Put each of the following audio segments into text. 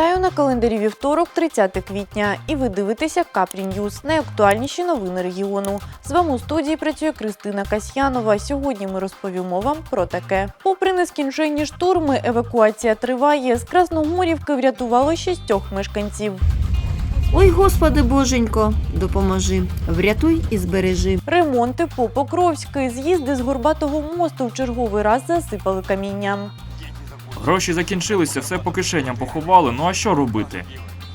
Вітаю на календарі вівторок, 30 квітня. І ви дивитеся Капрі Ньюз, найактуальніші новини регіону. З вами у студії працює Кристина Касьянова. Сьогодні ми розповімо вам про таке. Попри нескінченні штурми, евакуація триває. З Красногорівки врятувало шістьох мешканців. Ой, Господи Боженько, допоможи, врятуй і збережи. Ремонти по Покровськи. З'їзди з Горбатого мосту в черговий раз засипали камінням. Гроші закінчилися, все по кишеням поховали. Ну а що робити?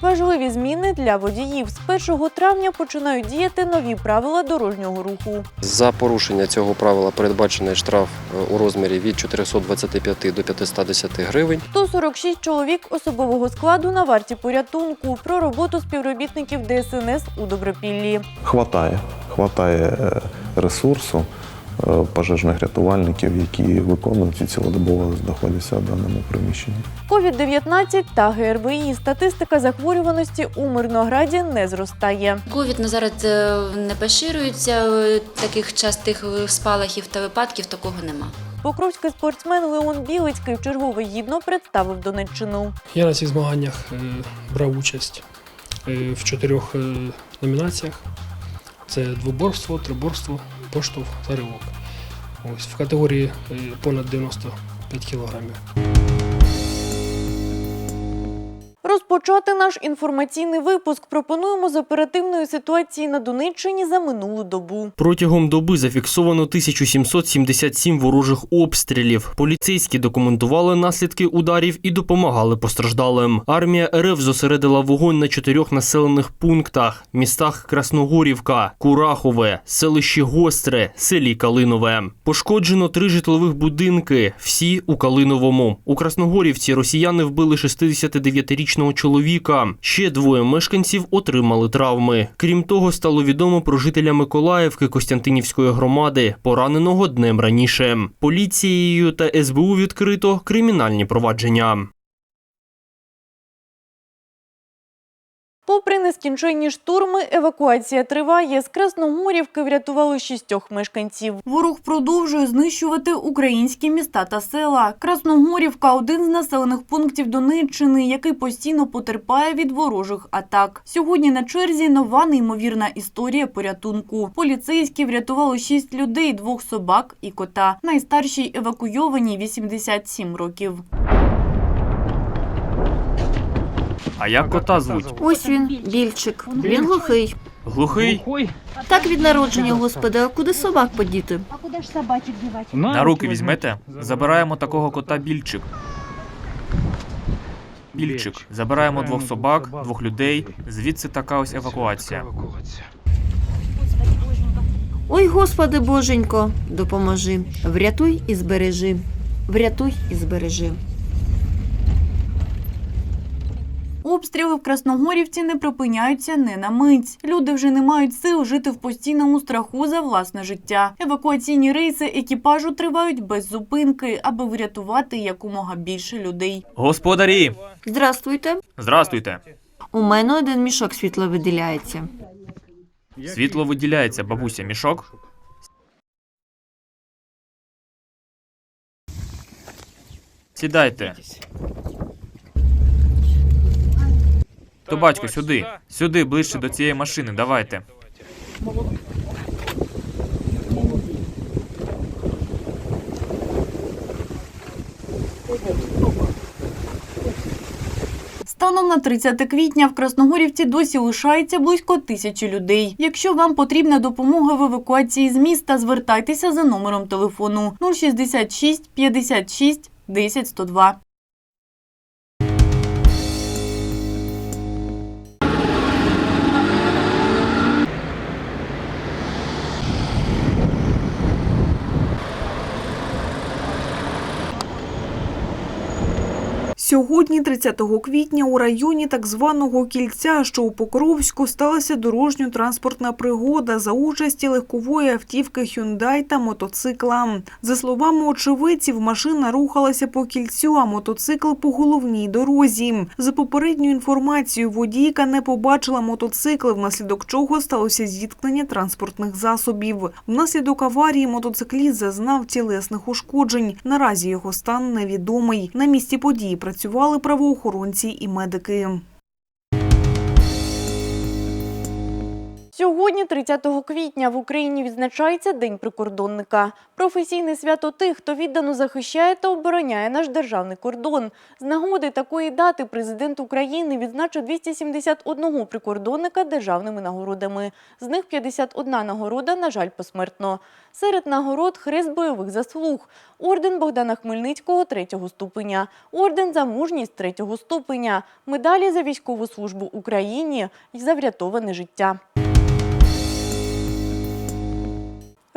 Важливі зміни для водіїв. З 1 травня починають діяти нові правила дорожнього руху. За порушення цього правила передбачений штраф е, у розмірі від 425 до 510 гривень. 146 чоловік особового складу на варті порятунку. Про роботу співробітників ДСНС у Добропіллі. Хватає, хватає е, ресурсу пожежних рятувальників, які виконують і цілодобово знаходяться в даному приміщенні. COVID-19 та ГРВІ. Статистика захворюваності у Мирнограді не зростає. Ковід на зараз е, не поширюється, е, таких частих е, спалахів та випадків такого нема. Покровський спортсмен Леон Білицький вчергове гідно представив Донеччину. Я на цих змаганнях е, брав участь е, в чотирьох е, номінаціях: це двоборство, триборство, поштовх та ривок. Ось в категорії е, понад 95 кілограмів. Розпочати наш інформаційний випуск пропонуємо з оперативної ситуації на Донеччині за минулу добу. Протягом доби зафіксовано 1777 ворожих обстрілів. Поліцейські документували наслідки ударів і допомагали постраждалим. Армія РФ зосередила вогонь на чотирьох населених пунктах: містах Красногорівка, Курахове, селищі Гостре, селі Калинове. Пошкоджено три житлових будинки, всі у Калиновому. У Красногорівці росіяни вбили 69-річного чоловіка. Ще двоє мешканців отримали травми. Крім того, стало відомо про жителя Миколаївки Костянтинівської громади, пораненого днем раніше. Поліцією та СБУ відкрито кримінальні провадження. Попри нескінченні штурми, евакуація триває. З Красногорівки врятували шістьох мешканців. Ворог продовжує знищувати українські міста та села. Красногорівка один з населених пунктів Донеччини, який постійно потерпає від ворожих атак. Сьогодні на черзі нова неймовірна історія порятунку. Поліцейські врятували шість людей, двох собак і кота. Найстаршій евакуйованій 87 років. А як кота звуть? Ось він, більчик. Він глухий. Глухий? Так від народження, Господи, а куди собак подіти? А куда ж собачек девать? На руки візьмете? Забираємо такого кота більчик. Більчик. Забираємо двох собак, двох людей. Звідси така ось евакуація. Ой, Господи Боженько, допоможи, врятуй і збережи. Врятуй і збережи. Обстріли в Красногорівці не припиняються не на мить. Люди вже не мають сил жити в постійному страху за власне життя. Евакуаційні рейси екіпажу тривають без зупинки, аби врятувати якомога більше людей. Господарі! Здрастуйте. Здрастуйте! У мене один мішок світла виділяється. Світло виділяється, бабуся, мішок. Сідайте. То батько, сюди. Сюди, ближче до цієї машини, давайте. Станом на 30 квітня в Красногорівці досі лишається близько тисячі людей. Якщо вам потрібна допомога в евакуації з міста, звертайтеся за номером телефону 066 56 10 102. Сьогодні, 30 квітня, у районі так званого кільця, що у Покровську, сталася дорожньо-транспортна пригода за участі легкової автівки Hyundai та мотоцикла. За словами очевидців, машина рухалася по кільцю, а мотоцикл по головній дорозі. За попередньою інформацією, водійка не побачила мотоцикл, внаслідок чого сталося зіткнення транспортних засобів. Внаслідок аварії мотоцикліст зазнав тілесних ушкоджень. Наразі його стан невідомий. На місці події працює працювали правоохоронці і медики. Сьогодні, 30 квітня, в Україні відзначається День прикордонника. Професійне свято тих, хто віддано захищає та обороняє наш державний кордон. З нагоди такої дати президент України відзначив 271 прикордонника державними нагородами. З них 51 нагорода, на жаль, посмертно. Серед нагород хрест бойових заслуг, орден Богдана Хмельницького третього ступеня, орден за мужність третього ступеня, медалі за військову службу Україні і за врятоване життя.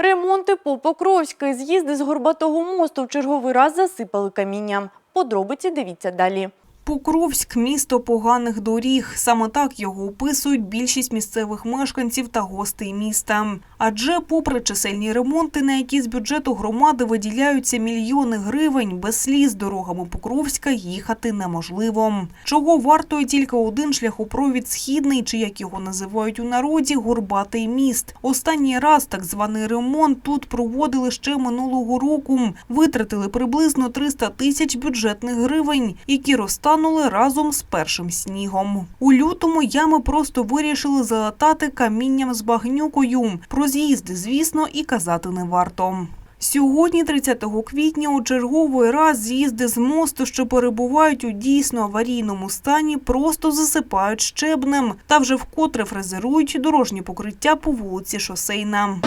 Ремонти по Покровська. З'їзди з Горбатого мосту в черговий раз засипали камінням. Подробиці дивіться далі. Покровськ місто поганих доріг. Саме так його описують більшість місцевих мешканців та гостей міста. Адже, попри чисельні ремонти, на які з бюджету громади виділяються мільйони гривень, без сліз дорогами Покровська їхати неможливо. Чого вартує тільки один шляхопровід східний, чи як його називають у народі, горбатий міст. Останній раз так званий ремонт тут проводили ще минулого року. Витратили приблизно 300 тисяч бюджетних гривень, які розтанули разом з першим снігом. У лютому ями просто вирішили залатати камінням з багнюкою. Про з'їзди, звісно, і казати не варто. Сьогодні, 30 квітня, у черговий раз з'їзди з мосту, що перебувають у дійсно аварійному стані, просто засипають щебнем та вже вкотре фрезерують дорожні покриття по вулиці Шосейна.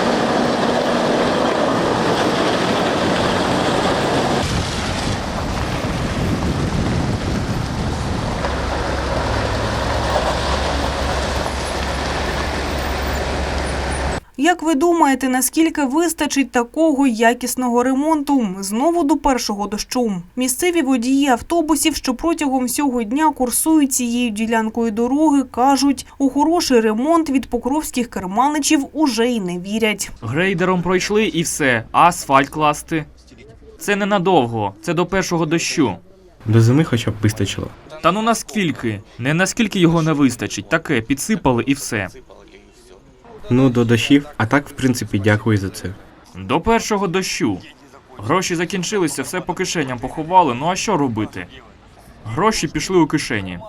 Як ви думаєте, наскільки вистачить такого якісного ремонту? Знову до першого дощу. Місцеві водії автобусів, що протягом всього дня курсують цією ділянкою дороги, кажуть, у хороший ремонт від покровських керманичів уже й не вірять. Грейдером пройшли і все, а асфальт класти. Це ненадовго, це до першого дощу. До зими хоча б вистачило. Та ну наскільки? Не наскільки його не вистачить, таке підсипали і все. Ну, до дощів, а так, в принципі, дякую за це. До першого дощу. Гроші закінчилися, все по кишеням поховали. Ну а що робити? Гроші пішли у кишені.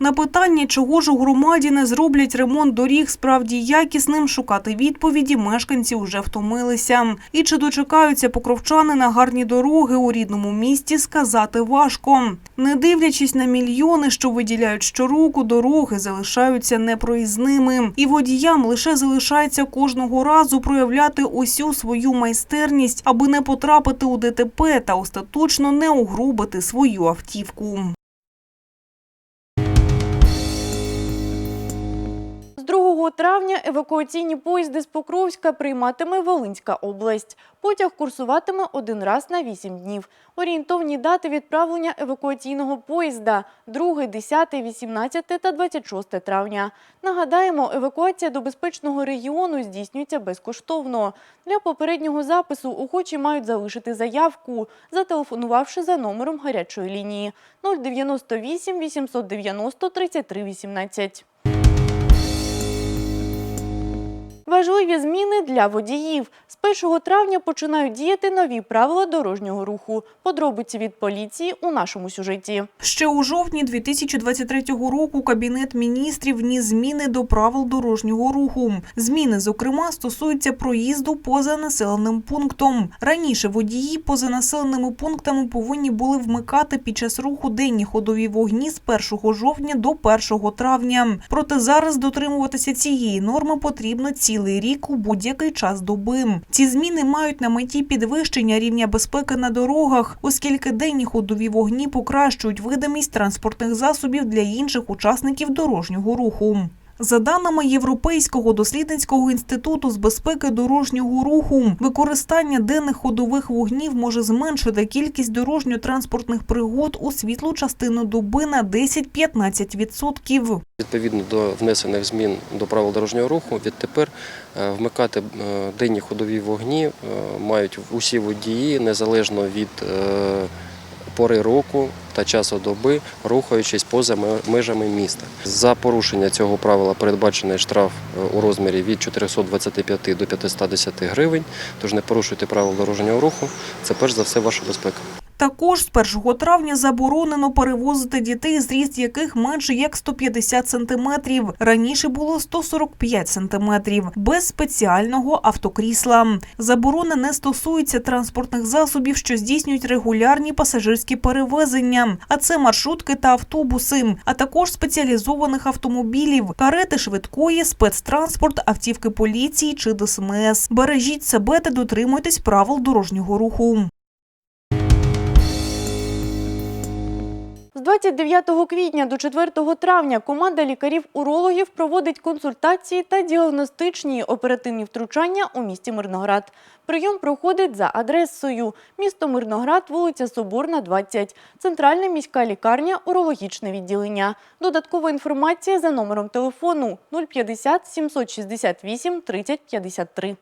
На питання, чого ж у громаді не зроблять ремонт доріг справді якісним, шукати відповіді мешканці вже втомилися. І чи дочекаються покровчани на гарні дороги у рідному місті, сказати важко. Не дивлячись на мільйони, що виділяють щороку, дороги залишаються непроїзними. І водіям лише залишається кожного разу проявляти усю свою майстерність, аби не потрапити у ДТП та остаточно не угрубити свою автівку. 2 травня евакуаційні поїзди з Покровська прийматиме Волинська область. Потяг курсуватиме один раз на 8 днів. Орієнтовні дати відправлення евакуаційного поїзда – 2, 10, 18 та 26 травня. Нагадаємо, евакуація до безпечного регіону здійснюється безкоштовно. Для попереднього запису охочі мають залишити заявку, зателефонувавши за номером гарячої лінії 098 890 33 18. Важливі зміни для водіїв. З 1 травня починають діяти нові правила дорожнього руху. Подробиці від поліції у нашому сюжеті. Ще у жовтні 2023 року Кабінет міністрів вніс зміни до правил дорожнього руху. Зміни, зокрема, стосуються проїзду поза населеним пунктом. Раніше водії поза населеними пунктами повинні були вмикати під час руху денні ходові вогні з 1 жовтня до 1 травня. Проте зараз дотримуватися цієї норми потрібно цілий рік у будь-який час доби. Ці зміни мають на меті підвищення рівня безпеки на дорогах, оскільки денні ходові вогні покращують видимість транспортних засобів для інших учасників дорожнього руху. За даними Європейського дослідницького інституту з безпеки дорожнього руху, використання денних ходових вогнів може зменшити кількість дорожньо-транспортних пригод у світлу частину доби на 10-15%. Відповідно до внесених змін до правил дорожнього руху, відтепер е, вмикати е, денні ходові вогні е, мають усі водії незалежно від пори року та часу доби, рухаючись поза межами міста. За порушення цього правила передбачений штраф е, у розмірі від 425 до 510 гривень. Тож не порушуйте правил дорожнього руху. Це перш за все ваша безпека. Також з 1 травня заборонено перевозити дітей, зріст яких менше як 150 сантиметрів. Раніше було 145 сантиметрів, без спеціального автокрісла. Заборона не стосується транспортних засобів, що здійснюють регулярні пасажирські перевезення, а це маршрутки та автобуси, а також спеціалізованих автомобілів, карети швидкої, спецтранспорт, автівки поліції чи ДСМС. Бережіть себе та дотримуйтесь правил дорожнього руху. З 29 квітня до 4 травня команда лікарів-урологів проводить консультації та діагностичні оперативні втручання у місті Мирноград. Прийом проходить за адресою місто Мирноград, вулиця Соборна, 20, центральна міська лікарня, урологічне відділення. Додаткова інформація за номером телефону 050 768 30 53.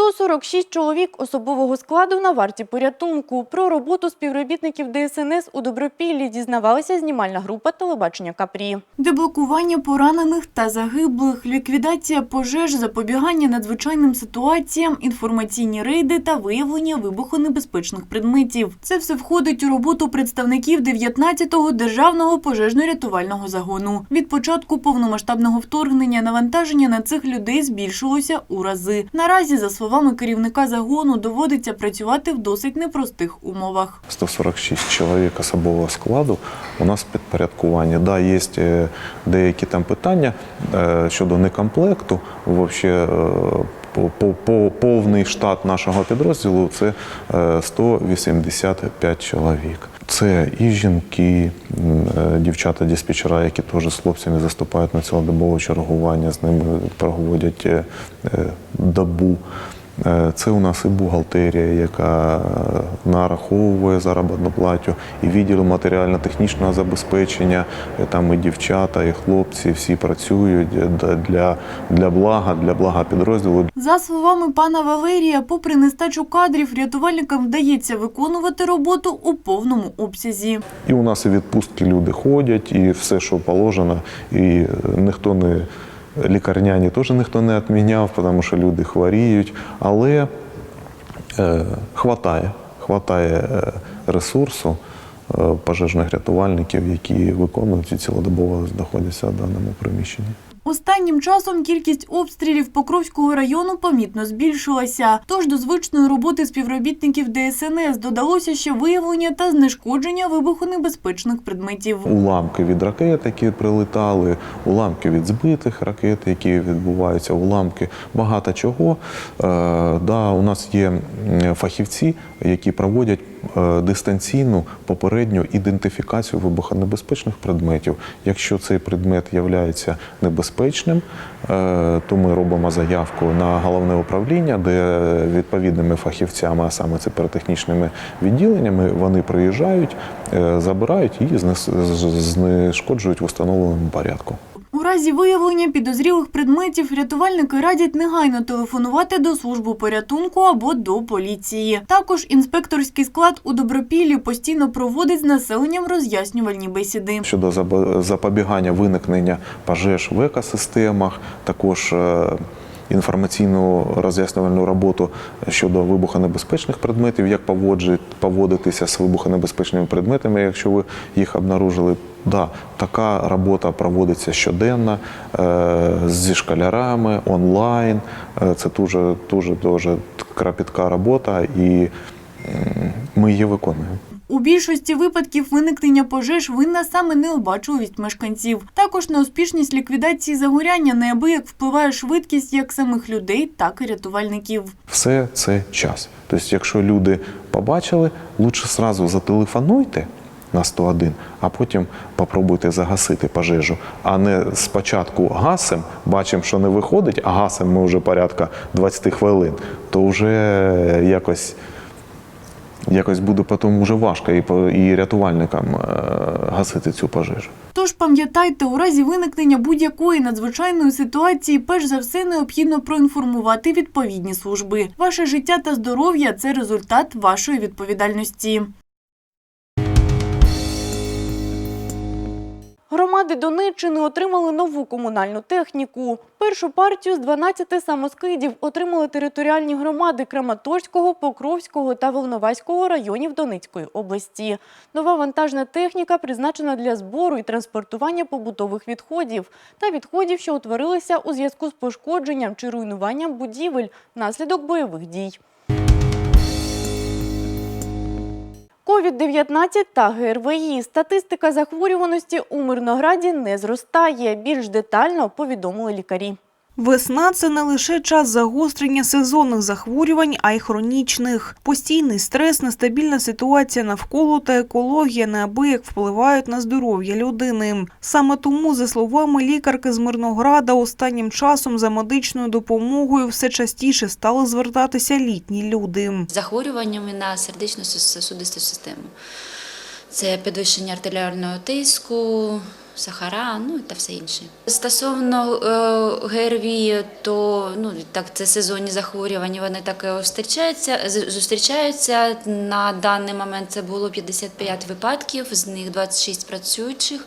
146 чоловік особового складу на варті порятунку. Про роботу співробітників ДСНС у Добропіллі дізнавалася знімальна група телебачення Капрі. Деблокування поранених та загиблих, ліквідація пожеж, запобігання надзвичайним ситуаціям, інформаційні рейди та виявлення вибухонебезпечних предметів. Це все входить у роботу представників 19-го державного пожежно-рятувального загону. Від початку повномасштабного вторгнення навантаження на цих людей збільшилося у рази. Наразі, за словами керівника загону, доводиться працювати в досить непростих умовах. 146 чоловік особового складу у нас підпорядкування. Да, є е, деякі там питання е, щодо некомплекту. Вообще, е, по- по- по- повний штат нашого підрозділу це е, 185 чоловік. Це і жінки, дівчата-диспетчера, які теж з хлопцями заступають на цілодобове чергування, з ними проводять добу. Е, Це у нас і бухгалтерія, яка е, нараховує заробітну плату, і відділ матеріально-технічного забезпечення. Е, Там і дівчата, і хлопці всі працюють для, для блага, для блага підрозділу. За словами пана Валерія, попри нестачу кадрів, рятувальникам вдається виконувати роботу у повному обсязі. І у нас і відпустки люди ходять, і все, що положено, і ніхто не лікарняні теж ніхто не відміняв, тому що люди хворіють. Але е, хватає, хватає е, ресурсу е, пожежних рятувальників, які виконують і цілодобово знаходяться в даному приміщенні. Останнім часом кількість обстрілів Покровського району помітно збільшилася. Тож до звичної роботи співробітників ДСНС додалося ще виявлення та знешкодження вибухонебезпечних предметів. Уламки від ракет, які прилетали, уламки від збитих ракет, які відбуваються, уламки багато чого. Е, да, у нас є фахівці, які проводять е, дистанційну попередню ідентифікацію вибухонебезпечних предметів. Якщо цей предмет є небезпечним, е, то ми робимо заявку на головне управління, де відповідними фахівцями, а саме це перетехнічними відділеннями, вони приїжджають, е, забирають і знешкоджують в установленому порядку. У разі виявлення підозрілих предметів рятувальники радять негайно телефонувати до служби порятунку або до поліції. Також інспекторський склад у Добропіллі постійно проводить з населенням роз'яснювальні бесіди. Щодо запобігання виникнення пожеж в екосистемах, також е, інформаційну роз'яснювальну роботу щодо вибухонебезпечних предметів, як поводитися з вибухонебезпечними предметами, якщо ви їх обнаружили. Да, така робота проводиться щоденно е, зі школярами, онлайн. Е, Це дуже дуже дуже кропітка робота, і ми її виконуємо. У більшості випадків виникнення пожеж винна саме необачливість мешканців. Також на успішність ліквідації загоряння неабияк впливає швидкість як самих людей, так і рятувальників. Все це час. Тобто, якщо люди побачили, лучше сразу зателефонуйте на 101, а потім попробуйте загасити пожежу. А не спочатку гасим, бачимо, що не виходить, а гасим ми вже порядка 20 хвилин, то вже якось. Якось буде потім вже важко і, і рятувальникам е, гасити цю пожежу. Тож пам'ятайте, у разі виникнення будь-якої надзвичайної ситуації, перш за все необхідно проінформувати відповідні служби. Ваше життя та здоров'я це результат вашої відповідальності. Громади Донеччини отримали нову комунальну техніку. Першу партію з 12 самоскидів отримали територіальні громади Краматорського, Покровського та Волноваського районів Донецької області. Нова вантажна техніка призначена для збору і транспортування побутових відходів та відходів, що утворилися у зв'язку з пошкодженням чи руйнуванням будівель внаслідок бойових дій. COVID-19 та ГРВІ. Статистика захворюваності у Мирнограді не зростає. Більш детально повідомили лікарі. Весна – це не лише час загострення сезонних захворювань, а й хронічних. Постійний стрес, нестабільна ситуація навколо та екологія неабияк впливають на здоров'я людини. Саме тому, за словами лікарки з Мирнограда, останнім часом за медичною допомогою все частіше стали звертатися літні люди. захворюваннями на сердечно-сосудисту систему. Це підвищення артеріального тиску, сахара, ну та все інше. Стосовно е, ГРВІ, то ну так це сезонні захворювання. Вони так і зустрічаються. Зустрічаються на даний момент. Це було 55 випадків, з них 26 працюючих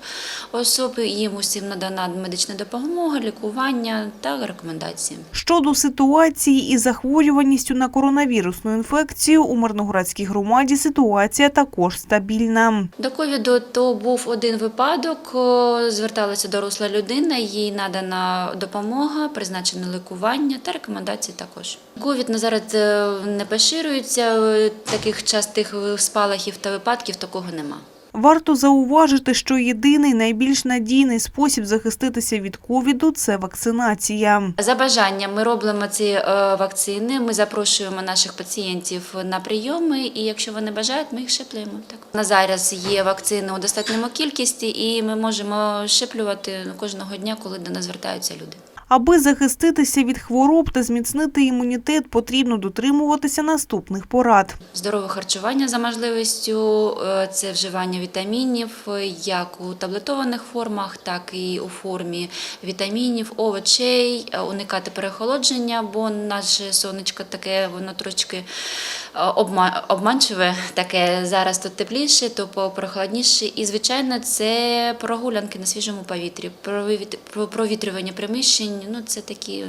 особ. Їм усім надана медична допомога, лікування та рекомендації. Щодо ситуації із захворюваністю на коронавірусну інфекцію, у Мирноградській громаді ситуація також стабільна. До ковіду то був один випадок. Зверталася доросла людина, їй надана допомога, призначене лікування та рекомендації також. Ковід на зараз е, не поширюється. е, Таких частих спалахів та випадків такого нема. Варто зауважити, що єдиний найбільш надійний спосіб захиститися від ковіду – це вакцинація. За бажанням ми робимо ці е, вакцини. Ми запрошуємо наших пацієнтів на прийоми, і якщо вони бажають, ми їх щеплюємо. Так на зараз є вакцини у достатньому кількості, і ми можемо щеплювати кожного дня, коли до нас звертаються люди. Аби захиститися від хвороб та зміцнити імунітет, потрібно дотримуватися наступних порад. Здорове харчування за можливістю, е, це вживання вітамінів е, як у таблетованих формах, так і у формі вітамінів, овочей, е, уникати переохолодження, бо наше сонечко таке, воно трошки обманчиве, таке зараз тут тепліше, то прохолодніше. І, звичайно, це прогулянки на свіжому повітрі, провіт- провітрювання приміщень. Ну, це такі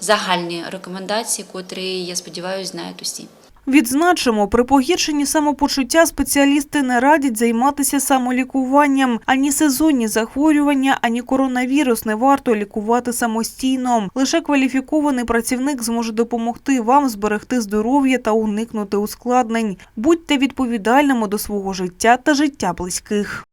загальні рекомендації, котрі, я сподіваюся, знають усі. Відзначимо, при погіршенні самопочуття спеціалісти не радять займатися самолікуванням. Ані сезонні захворювання, ані коронавірус не варто лікувати самостійно. Лише кваліфікований працівник зможе допомогти вам зберегти здоров'я та уникнути ускладнень. Будьте відповідальними до свого життя та життя близьких.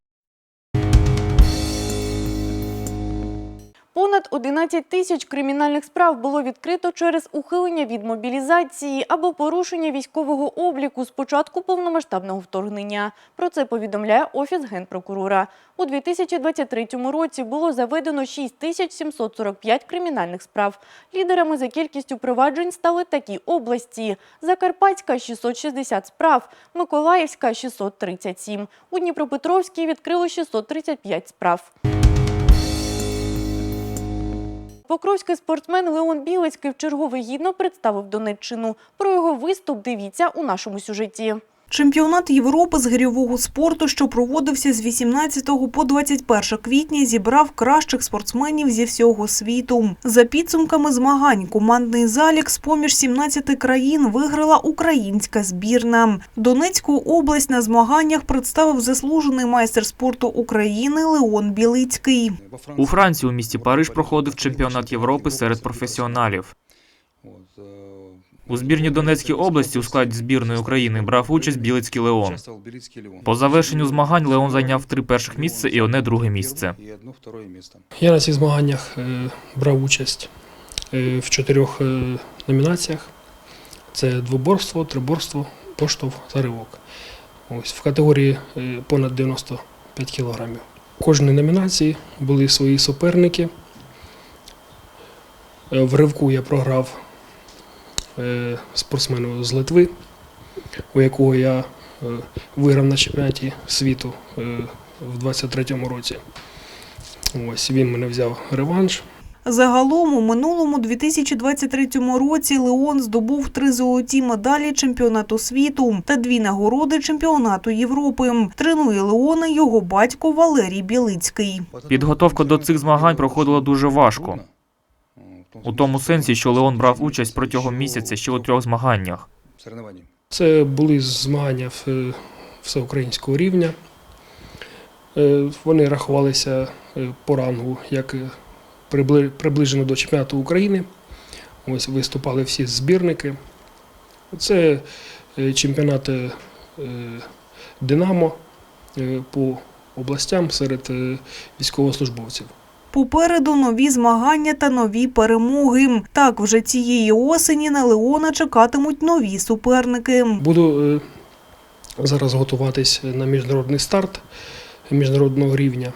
Понад 11 тисяч кримінальних справ було відкрито через ухилення від мобілізації або порушення військового обліку з початку повномасштабного вторгнення. Про це повідомляє Офіс Генпрокурора. У 2023 році було заведено 6 тисяч 745 кримінальних справ. Лідерами за кількістю проваджень стали такі області. Закарпатська – 660 справ, Миколаївська – 637. У Дніпропетровській відкрили 635 справ. Покровський спортсмен Леон Білицький вчергове гідно представив Донеччину. Про його виступ дивіться у нашому сюжеті. Чемпіонат Європи з гирьового спорту, що проводився з 18 по 21 квітня, зібрав кращих спортсменів зі всього світу. За підсумками змагань, командний залік з поміж 17 країн виграла українська збірна. Донецьку область на змаганнях представив заслужений майстер спорту України Леон Білицький. У Франції у місті Париж проходив чемпіонат Європи серед професіоналів. У збірні Донецької області у складі збірної України брав участь Білицький Леон. По завершенню змагань Леон зайняв три перших місця і одне друге місце. Я на цих змаганнях е, брав участь е, в чотирьох е, номінаціях: це двоборство, триборство, поштовх та ривок. Ось в категорії понад 95 кілограмів. У кожній номінації були свої суперники. В ривку я програв спортсмену з Литви, у якого я е, виграв на чемпіонаті світу е, в 23-му році. Ось він мене взяв реванш. Загалом у минулому 2023 році Леон здобув три золоті медалі чемпіонату світу та дві нагороди чемпіонату Європи. Тренує Леона його батько Валерій Білицький. Підготовка до цих змагань проходила дуже важко. У тому сенсі, що Леон брав участь протягом місяця ще у трьох змаганнях. Це були змагання всеукраїнського рівня. Е, Вони рахувалися е, по рангу як е, приближено до чемпіонату України. Ось виступали всі збірники. Це е, чемпіонат е, Динамо е, по областям серед е, військовослужбовців. Попереду нові змагання та нові перемоги. Так, вже цієї осені на Леона чекатимуть нові суперники. Буду е, зараз готуватись на міжнародний старт міжнародного рівня,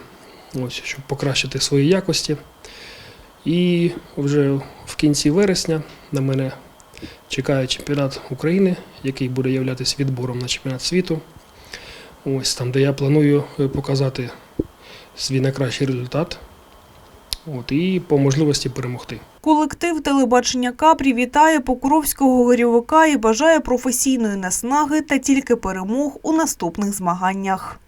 ось, щоб покращити свої якості. І вже в кінці вересня на мене чекає чемпіонат України, який буде являтися відбором на чемпіонат світу. Ось там, де я планую е, показати свій найкращий результат. От, і по можливості перемогти. Колектив телебачення Капрі вітає покровського горівика і бажає професійної наснаги та тільки перемог у наступних змаганнях.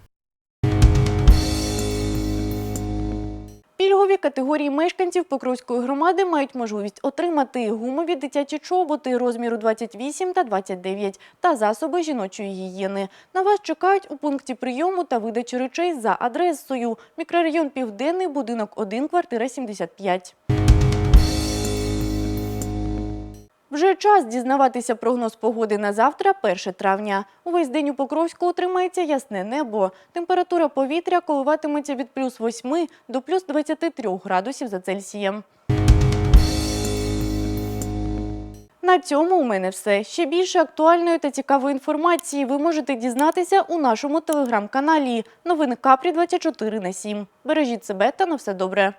Пільгові категорії мешканців Покровської громади мають можливість отримати гумові дитячі чоботи розміру 28 та 29 та засоби жіночої гігієни. На вас чекають у пункті прийому та видачі речей за адресою. Мікрорайон Південний, будинок 1, квартира 75. Вже час дізнаватися прогноз погоди на завтра, 1 травня. Увесь день у Покровську утримається ясне небо. Температура повітря коливатиметься від плюс 8 до плюс 23 градусів за Цельсієм. На цьому у мене все. Ще більше актуальної та цікавої інформації ви можете дізнатися у нашому телеграм-каналі. Новини Капрі 24 на 7. Бережіть себе та на все добре.